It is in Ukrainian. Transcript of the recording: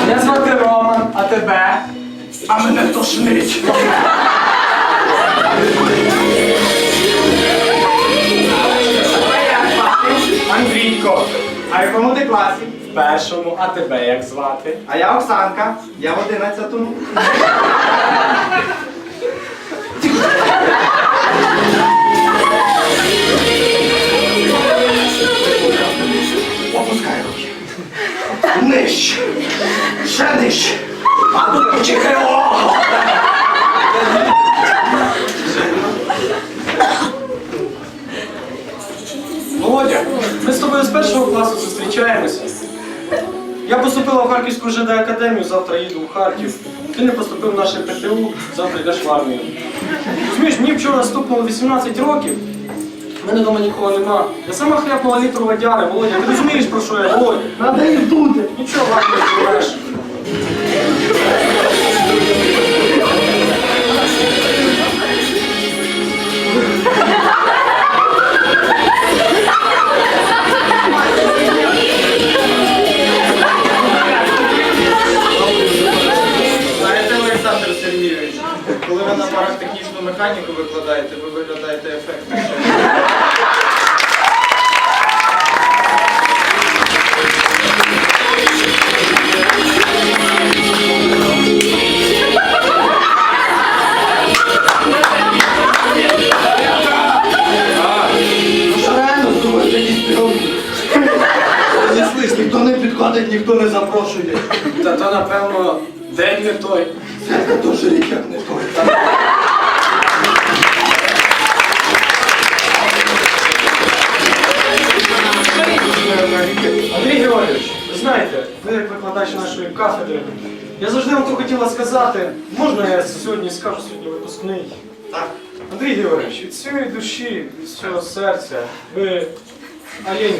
Мене звати Роман, а тебе? А мене тошнить. Андрійко. А в якому ти класі? В першому, а тебе як звати? А я Оксанка, я в одинадцятому. Нижче. Ще нижче. А тут почекай. Володя, ми з тобою з першого класу зустрічаємося. Я поступила в Харківську ЖД академію, завтра їду в Харків. Ти не поступив в наше ПТУ, завтра йдеш в армію. Розумієш, мені вчора стукнуло 18 років. В мене вдома нікого нема. Я сама хляпнула літру водяри, Володя, ти розумієш про що я, Володя? Надо їх дути. Нічого ладно не. Механіку викладаєте, ви виглядаєте ефектніше. Ну слиш, ніхто не підходить, ніхто не запрошує. Та то, напевно, день не той. Святка теж рік як не той. Андрій Георгійович, ви знаєте, ви як викладач нашої кафедри. Я завжди вам то хотіла сказати, можна я сьогодні скажу сьогодні випускний? Так. Андрій Георгійович, від цієї душі, від цього серця, ви олень.